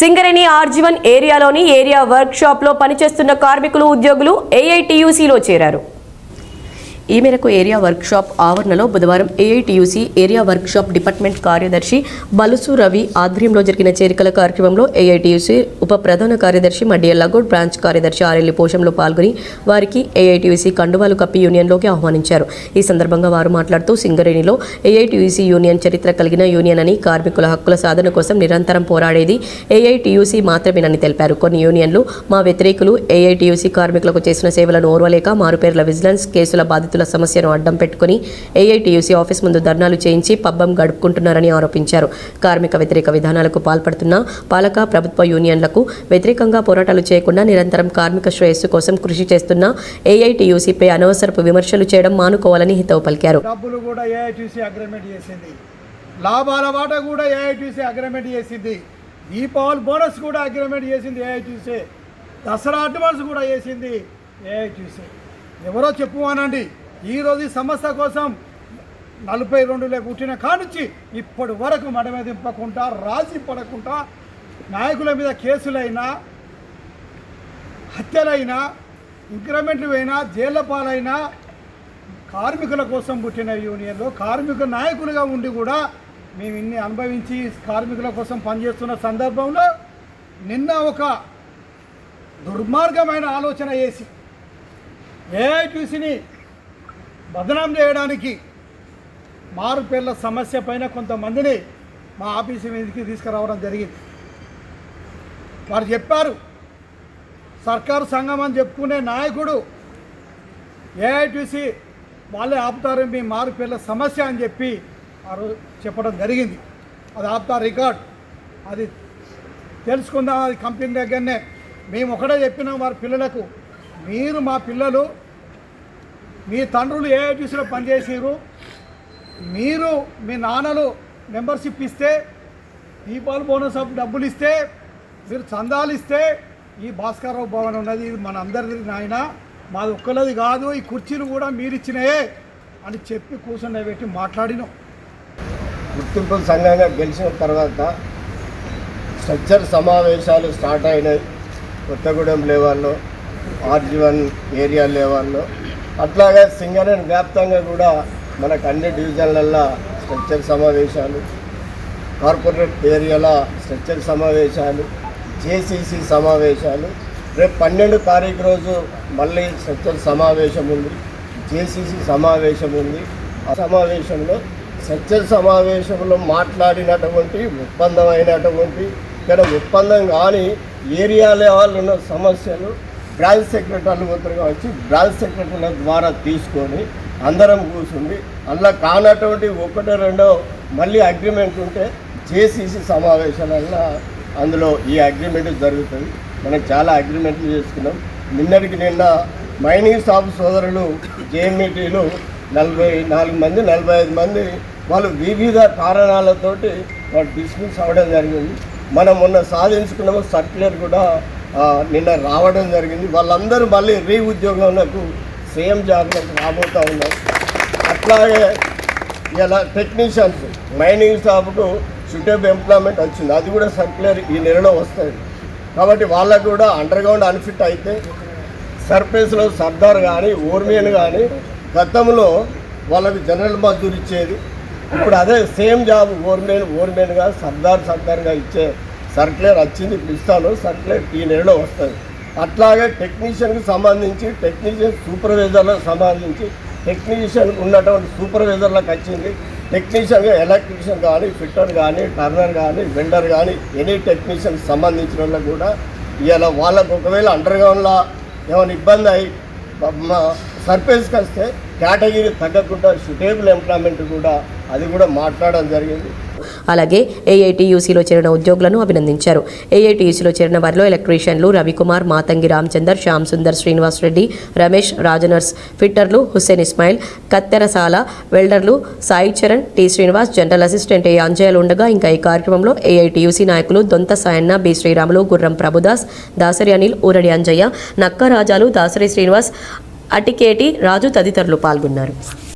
Singareni RG one ఏరియాలోని area వర్క్షాప్లో పనిచేస్తున్న కార్మికులు ఉద్యోగులు ఏఐటీయూసీలో చేరారు. ఈ మేరకు ఏరియా వర్క్షాప్ ఆవరణలో బుధవారం ఏఐటియుసి ఏరియా వర్క్షాప్ డిపార్ట్మెంట్ కార్యదర్శి బలుసు రవి ఆధ్వర్యంలో జరిగిన చేరికల కార్యక్రమంలో ఏఐటియుసి ఉప ప్రధాన కార్యదర్శి మడ్డియ లగోడ్ బ్రాంచ్ కార్యదర్శి ఆర్ఎల్లి పోషంలో పాల్గొని వారికి ఏఐటియుసి కండువాలు కప్పి యూనియన్లోకి ఆహ్వానించారు. ఈ సందర్భంగా వారు మాట్లాడుతూ సింగరేణిలో ఏఐటియుసి యూనియన్ చరిత్ర కలిగిన యూనియన్ అని కార్మికుల హక్కుల సాధన కోసం నిరంతరం పోరాడేది ఏఐటియుసి మాత్రమేనని తెలిపారు. కొన్ని యూనియన్లు మా వ్యతిరేకులు ఏఐటియుసి కార్మికులకు చేసిన సేవలను ఓర్వలేక మారుపేర్ల విజిలెన్స్ కేసుల బాధితులు సమస్యను అడ్డం పెట్టుకుని ఏఐటియుసి ఆఫీస్ ముందు ధర్నాలు చేయించి పబ్బం గడుపుకుంటున్నారని ఆరోపించారు. కార్మిక వ్యతిరేక విధానాలకు పాల్పడుతున్న పాలక ప్రభుత్వ యూనియన్లకు వ్యతిరేకంగా పోరాటాలు చేయకుండా నిరంతరం కార్మిక శ్రేయస్సు కోసం కృషి చేస్తున్న ఏఐటీయూసీపై అనవసరపు విమర్శలు చేయడం మానుకోవాలని హితవు పలికారు. లాభాల వాట కూడా ఏఐటీసీ అగ్రిమెంట్ చేసింది. దీపావళి బోనస్ కూడా అగ్రిమెంట్ చేసింది ఏఐటీసీ దసరా అడ్వాన్స్ కూడా చేసింది ఏఐటీసీ ఎవరో చెప్పువానండి ఈరోజు ఈ సంస్థ కోసం నలభై రెండులో పుట్టిన కానుంచి ఇప్పటి వరకు మడమ దింపకుండా రాజీ పడకుండా నాయకుల మీద కేసులైనా హత్యలైనా ఇంక్రిమెంట్లు అయినా జైళ్ళ పాలైనా కార్మికుల కోసం పుట్టిన యూనియన్లో కార్మిక నాయకులుగా ఉండి కూడా మేము ఇన్ని అనుభవించి కార్మికుల కోసం పనిచేస్తున్న సందర్భంలో నిన్న ఒక దుర్మార్గమైన ఆలోచన చేసి ఏఐటీసీని బదనాం చేయడానికి మారు పేర్ల సమస్య పైన కొంతమందిని మా ఆఫీసు మీదకి తీసుకురావడం జరిగింది. వారు చెప్పారు సర్కారు సంఘం అని చెప్పుకునే నాయకుడు ఏఐటీసీ వాళ్ళే ఆపుతారు మీ మారు పేర్ల సమస్య అని చెప్పి వారు చెప్పడం జరిగింది. అది ఆపుతారు రికార్డ్. అది తెలుసుకుందాం అది కంపెనీ దగ్గరనే. మేము ఒకటే చెప్పినాం వారి పిల్లలకు మీరు మా పిల్లలు మీ తండ్రులు ఏఐటీసీలో పనిచేసారు మీరు మీ నాన్నలు మెంబర్షిప్ ఇస్తే దీపావళి బోనస్ అప్ డబ్బులు ఇస్తే మీరు చందాలు ఇస్తే ఈ భాస్కరరావు భవన్ ఉన్నది ఇది మన అందరిది నాయన. మాది ఒక్కలది కాదు ఈ కుర్చీలు కూడా మీరు ఇచ్చినాయే అని చెప్పి కూర్చుని పెట్టి మాట్లాడినాం. గుర్తింపు సంఘంగా గెలిచిన తర్వాత స్ట్రక్చర్ సమావేశాలు స్టార్ట్ అయినాయి. కొత్తగూడెం లెవెల్లో ఆర్జీవన్ ఏరియా లెవెల్లో. అట్లాగే సింగరేణి వ్యాప్తంగా కూడా మనకు అన్ని డివిజన్లల్లో స్ట్రక్చర్ సమావేశాలు కార్పొరేట్ ఏరియాల స్ట్రక్చర్ సమావేశాలు జేసీసీ సమావేశాలు. రేపు పన్నెండు తారీఖు రోజు మళ్ళీ స్ట్రక్చర్ సమావేశం ఉంది. జేసీసీ సమావేశం ఉంది. ఆ సమావేశంలో స్ట్రక్చర్ సమావేశంలో మాట్లాడినటువంటి ఒప్పందం అయినటువంటి ఇక్కడ ఒప్పందం కానీ ఏరియా లెవెల్ ఉన్న సమస్యలు బ్రాంచ్ సెక్రటరీలు ఒత్తిడిగా వచ్చి బ్రాంచ్ సెక్రటరీల ద్వారా తీసుకొని అందరం కూర్చుండి అందులో కానటువంటి ఒకటో రెండో మళ్ళీ అగ్రిమెంట్ ఉంటే జేసీసీ సమావేశాలల్లో అందులో ఈ అగ్రిమెంట్ జరుగుతుంది. మనం చాలా అగ్రిమెంట్లు చేసుకున్నాం. నిన్నటికి నిన్న మైనింగ్ షాప్ సోదరులు జేఎంఈటీలు నలభై నాలుగు మంది నలభై ఐదు మంది వాళ్ళు వివిధ కారణాలతోటి వాళ్ళు డిస్మిస్ అవ్వడం జరిగింది. మనం మొన్న సాధించుకున్నాము సర్క్యులర్ కూడా నిన్న రావడం జరిగింది. వాళ్ళందరూ మళ్ళీ రీ ఉద్యోగంలకు సేమ్ జాబ్లకు రాబోతూ ఉన్నారు. అట్లాగే ఇలా టెక్నీషియన్స్ మైనింగ్ జాబ్కు సూటబుల్ ఎంప్లాయ్మెంట్ వచ్చింది. అది కూడా సర్క్యులర్ ఈ నెలలో వస్తుంది కాబట్టి వాళ్ళకు కూడా అండర్గ్రౌండ్ అన్ఫిట్ అయితే సర్ఫేస్లో సర్దార్ కానీ ఓర్మియన్ కానీ గతంలో వాళ్ళకు జనరల్ మద్దూరు ఇచ్చేది. ఇప్పుడు అదే సేమ్ జాబ్ ఓర్మేన్ ఓర్మేన్గా సర్దార్ సర్దార్గా ఇచ్చే సర్క్యులర్ వచ్చింది ఇప్పుడు ఇస్తాను సర్క్యులర్ ఈ నెలలో వస్తుంది. అట్లాగే టెక్నీషియన్కి సంబంధించి టెక్నీషియన్ సూపర్వైజర్లకు సంబంధించి టెక్నీషియన్ ఉన్నటువంటి సూపర్వైజర్లకు వచ్చింది. టెక్నీషియన్గా ఎలక్ట్రీషియన్ కానీ ఫిట్టర్ కానీ టర్నర్ కానీ వెండర్ కానీ ఎనీ టెక్నీషియన్ సంబంధించిన వాళ్ళకు కూడా ఇలా వాళ్ళకు ఒకవేళ అండర్ గ్రౌండ్లో ఏమైనా ఇబ్బంది అయి సర్ఫేస్కి వస్తే కేటగిరీ తగ్గకుండా సుటేబుల్ ఎంప్లాయ్మెంట్ కూడా అది కూడా మాట్లాడడం జరిగింది. అలాగే ఏఐటీయూసీలో చేరిన ఉద్యోగులను అభినందించారు. ఏఐటీయూసీలో చేరిన వారిలో ఎలక్ట్రీషియన్లు రవికుమార్ మాతంగి రామచందర్ శ్యామ్ సుందర్ శ్రీనివాస్ రెడ్డి రమేష్ రాజనర్స్ ఫిట్టర్లు Hussain Ismail Kattarasala వెల్డర్లు Sai Charan T Srinivas general assistant A అంజయ్యలు ఉండగా ఇంకా ఈ కార్యక్రమంలో ఏఐటీయూసీ నాయకులు దొంత సాయన్న బి శ్రీరాములు గుర్రం ప్రభుదాస్ దాసరి అనిల్ ఊరడి అంజయ్య నక్క రాజాలు దాసరి శ్రీనివాస్ అటికేటి రాజు తదితరులు పాల్గొన్నారు.